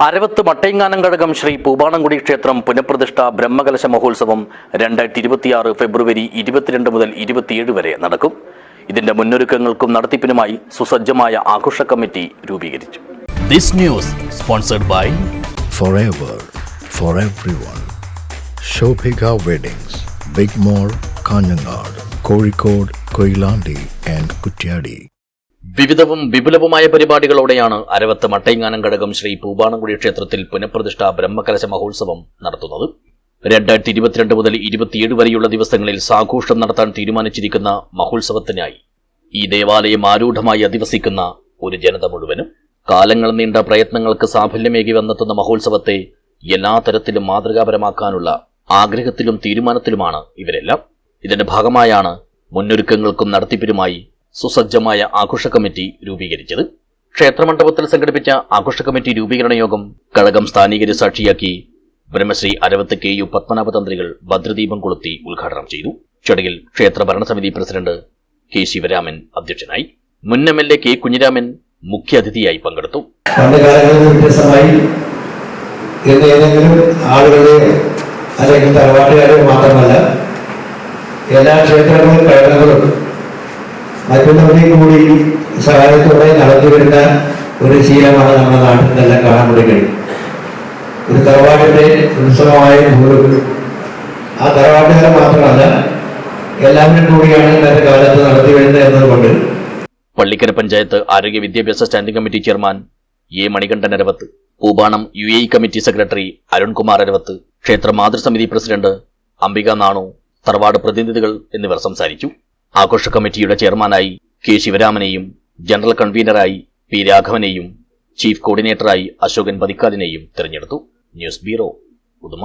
അരവത്ത് മട്ടയങ്ങാനങ്കഴകം ശ്രീ പൂവാണംകുടി ക്ഷേത്രം പുനഃപ്രതിഷ്ഠ ബ്രഹ്മകലശ മഹോത്സവം രണ്ടായിരത്തി ഇരുപത്തിയാറ് ഫെബ്രുവരി ഇരുപത്തിരണ്ട് മുതൽ ഇരുപത്തിയേഴ് വരെ നടക്കും ഇതിന്റെ മുന്നൊരുക്കങ്ങൾക്കും നടത്തിപ്പിനുമായി സുസജ്ജമായ ആഘോഷ കമ്മിറ്റി രൂപീകരിച്ചു this news sponsored by for for everyone. Shobhika weddings big Mall, Kanhangad Kozhikode Koilandi and Kutyadi. വിവിധവും വിപുലവുമായ പരിപാടികളോടെയാണ് അരവത്ത് മട്ടയങ്ങാനം ഘടകം ശ്രീ പൂവാണംകുടി ക്ഷേത്രത്തിൽ പുനഃപ്രതിഷ്ഠ ബ്രഹ്മകലശ മഹോത്സവം നടത്തുന്നത്. രണ്ടായിരത്തി ഇരുപത്തിരണ്ട് മുതൽ ഇരുപത്തിയേഴ് വരെയുള്ള ദിവസങ്ങളിൽ സാഘോഷം നടത്താൻ തീരുമാനിച്ചിരിക്കുന്ന മഹോത്സവത്തിനായി ഈ ദേവാലയം ആരൂഢമായി അധിവസിക്കുന്ന ഒരു ജനത മുഴുവനും കാലങ്ങൾ നീണ്ട പ്രയത്നങ്ങൾക്ക് സാഫല്യമേകി വന്നെത്തുന്ന മഹോത്സവത്തെ എല്ലാ തരത്തിലും മാതൃകാപരമാക്കാനുള്ള ആഗ്രഹത്തിലും തീരുമാനത്തിലുമാണ് ഇവരെല്ലാം. ഇതിന്റെ ഭാഗമായാണ് മുന്നൊരുക്കങ്ങൾക്കും നടത്തിപ്പിനുമായി സുസജ്ജമായ ആഘോഷ കമ്മിറ്റി രൂപീകരിച്ചത്. ക്ഷേത്രമണ്ഡപത്തിൽ സംഘടിപ്പിച്ച ആഘോഷ കമ്മിറ്റി രൂപീകരണ യോഗം കഴകം സ്ഥാനീകരെ സാക്ഷിയാക്കി ബ്രഹ്മശ്രീ അരവത്ത് കെ യു പത്മനാഭ തന്ത്രികൾ ഭദ്രദീപം കൊളുത്തി ഉദ്ഘാടനം ചെയ്തു. ചടങ്ങിൽ ക്ഷേത്ര ഭരണസമിതി പ്രസിഡന്റ് കെ ശിവരാമൻ അധ്യക്ഷനായി. മുൻ M L A K Kunhiraman മുഖ്യാതിഥിയായി പങ്കെടുത്തു. അല്ലെങ്കിൽ മാത്രമല്ല എല്ലാ ക്ഷേത്രങ്ങളും കഴകങ്ങളും മറ്റുള്ളവരെയും കൂടി സഹായത്തോടെ നടത്തി വരുന്ന ഒരു ശീലമാണ് നമ്മുടെ നാട്ടിൽ നിന്നെല്ലാം കാണാൻ വേണ്ടി കഴിയും. ഒരു തറവാട്ടിന്റെ ഉത്സവമായ പോലും ആ തറവാട്ടുകാരെ മാത്രമല്ല എല്ലാവരും കൂടിയാണ് ഇന്നത്തെ കാലത്ത് നടത്തി വരുന്നത് എന്നതുകൊണ്ട്. പള്ളിക്കര പഞ്ചായത്ത് ആരോഗ്യ വിദ്യാഭ്യാസ standing committee chairman A Manikandan Aravath Poobanam U A committee secretary Arunkumar Aravath ക്ഷേത്ര മാതൃസമിതി പ്രസിഡന്റ് അംബിക നാണു തറവാട് പ്രതിനിധികൾ എന്നിവർ സംസാരിച്ചു. ആഘോഷ കമ്മിറ്റിയുടെ ചെയർമാനായി കെ ശിവരാമനെയും ജനറൽ കൺവീനറായി പി രാഘവനെയും ചീഫ് കോർഡിനേറ്ററായി അശോകൻ പതിക്കാലിനെയും തെരഞ്ഞെടുത്തു. News bureau Uduma.